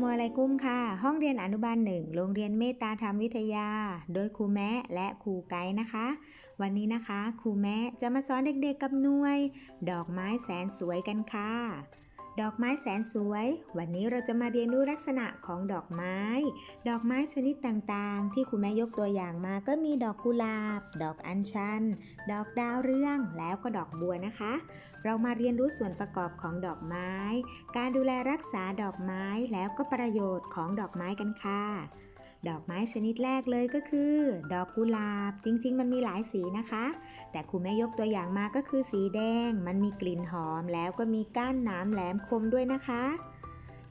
มุอะลัยกุ้มค่ะ ห้องเรียนอนุบาลหนึ่งโรงเรียนเมตตาธรรมวิทยา โดยครูแม้และครูไกด์นะคะ วันนี้นะคะ ครูแม้จะมาสอนเด็กๆกับหน่วย ดอกไม้แสนสวยกันค่ะ ดอกไม้แสนสวย วันนี้เราจะมาเรียนรู้ลักษณะของดอกไม้ ดอกไม้ชนิดต่างๆ ที่ครูแม่ยกตัวอย่างมาก็มีดอกกุหลาบ ดอกอัญชัน ดอกดาวเรือง แล้วก็ดอกบัวนะคะ เรามาเรียนรู้ส่วนประกอบของดอกไม้ การดูแลรักษาดอกไม้แล้วก็ประโยชน์ของดอกไม้กันค่ะ ดอกไม้ชนิดแรกเลยก็คือ ดอกกุหลาบ จริง ๆ มันมีหลายสีนะคะ แต่ครูแม่ยกตัวอย่างมาก็คือสีแดง มันมีกลิ่นหอมแล้วก็มีก้านหนามแหลมคมด้วยนะคะ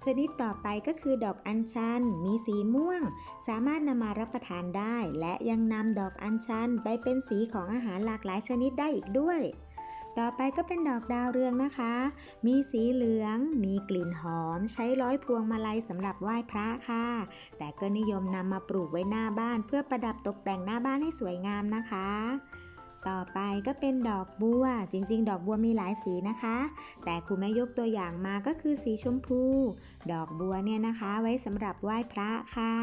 ชนิดต่อไปก็คือดอกอัญชัน มีสีม่วง สามารถนำมารับประทานได้ และยังนำดอกอัญชันไปเป็นสีของอาหารหลากหลายชนิดได้อีกด้วย ต่อไปก็เป็นดอกดาวเรืองนะคะ มีสีเหลือง มีกลิ่นหอม ใช้ร้อยพวงมาลัยสำหรับไหว้พระค่ะ แต่ก็นิยมนำมาปลูกไว้หน้าบ้าน เพื่อประดับตกแต่งหน้าบ้านให้สวยงามนะคะ ต่อไปก็เป็นดอกบัว จริง ๆ ดอกบัวมีหลายสีนะคะ แต่ครูแม่ยกตัวอย่างมาก็คือสีชมพู ดอกบัวเนี่ยนะคะไว้สำหรับไหว้พระค่ะ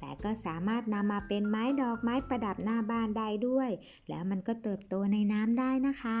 แต่ก็สามารถนำมาเป็นไม้ดอกไม้ประดับหน้าบ้านได้ด้วย แล้วมันก็เติบโตในน้ำได้นะคะ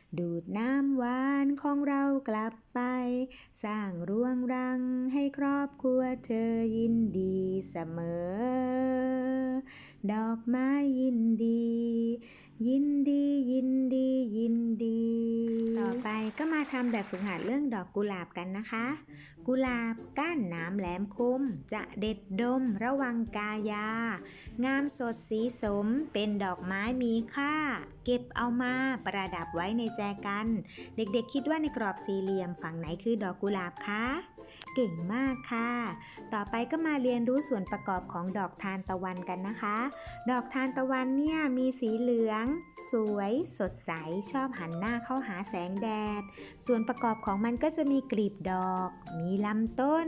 ดูดน้ำหวานของเรากลับไป สร้างรวงรังให้ครอบครัวเธอยินดีเสมอ ดอกไม้ยินดี ยินดียินดี ก็มาทำแบบฝึกหัดเรื่องดอกกุหลาบกันนะคะ กุหลาบก้านน้ำแหลมคม จะเด็ดดมระวังกายา งามสดสีสมเป็นดอกไม้มีค่า เก็บเอามาประดับไว้ในแจกัน เด็กๆคิดว่าในกรอบสี่เหลี่ยมฝั่งไหนคือดอกกุหลาบคะ เก่งมากค่ะ ต่อไปก็มาเรียนรู้ส่วนประกอบของดอกทานตะวันกันนะคะ ดอกทานตะวันเนี่ยมีสีเหลือง สวย สดใส ชอบหันหน้าเข้าหาแสงแดด ส่วนประกอบของมันก็จะมีกลีบดอก มีลำต้น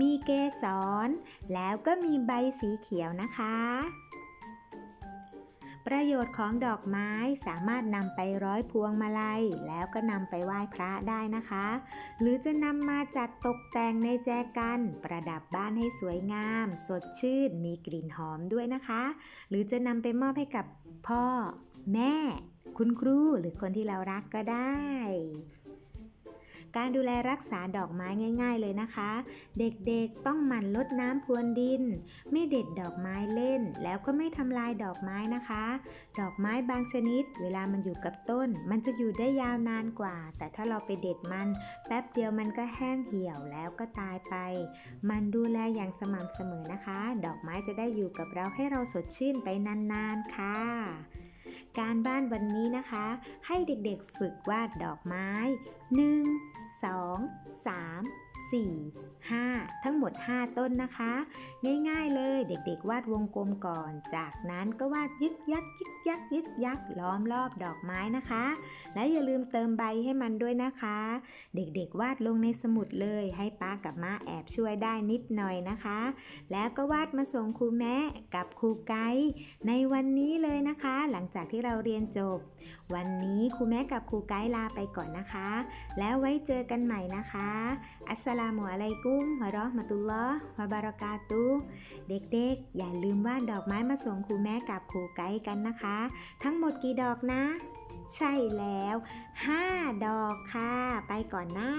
มีเกสร แล้วก็มีใบสีเขียวนะคะ ประโยชน์ของดอกไม้สามารถนำไปร้อยพวงมาลัย แล้วก็นำไปไหว้พระได้นะคะ หรือจะนำมาจัดตกแต่งในแจกัน ประดับบ้านให้สวยงาม สดชื่น มีกลิ่นหอมด้วยนะคะ หรือจะนำไปมอบให้กับพ่อ แม่ คุณครูหรือคนที่เรารักก็ได้ การดูแลรักษาดอกไม้ง่าย ๆ เลยนะคะ เด็กๆต้องหมั่นลดน้ำพรวนดิน ไม่เด็ดดอกไม้เล่น แล้วก็ไม่ทำลายดอกไม้นะคะ ดอกไม้บางชนิด เวลามันอยู่กับต้น มันจะอยู่ได้ยาวนานกว่า แต่ถ้าเราไปเด็ดมัน แป๊บเดียวมันก็แห้งเหี่ยวแล้วก็ตายไป มันดูแลอย่างสม่ำเสมอนะคะ ดอกไม้จะได้อยู่กับเราให้เราสดชื่นไปนานๆค่ะ การบ้านวันนี้นะคะ ให้เด็กๆฝึกวาดดอกไม้ 1 2 3 4 5 ทั้งหมด 5 ต้นนะคะ ง่ายๆเลยเด็กๆ วาดวงกลมก่อน จากนั้นก็วาดยึกยักยึกยักยึกยักล้อมรอบดอกไม้นะคะ และอย่าลืมเติมใบให้มันด้วยนะคะ เด็กๆ วาดลงในสมุดเลย ให้ป้ากับม้าแอบช่วยได้นิดหน่อยนะคะ แล้วก็วาดมาส่งครูแม่กับครูไกด์ในวันนี้เลยนะคะ หลังจากที่เราเรียนจบ วันนี้ครูแม่กับครูไกด์ลาไปก่อนนะคะ แล้วไว้เจอกันใหม่นะคะอัสสลามุอะลัยกุมวะรอห์มะตุลลอฮ์วะบารากาตุ เด็กๆ อย่าลืมวาดดอกไม้มาส่งครูแม่กับครูไกด์กันนะคะ ทั้งหมดกี่ดอกนะ ใช่แล้ว 5 ดอกค่ะ ไปก่อนนะ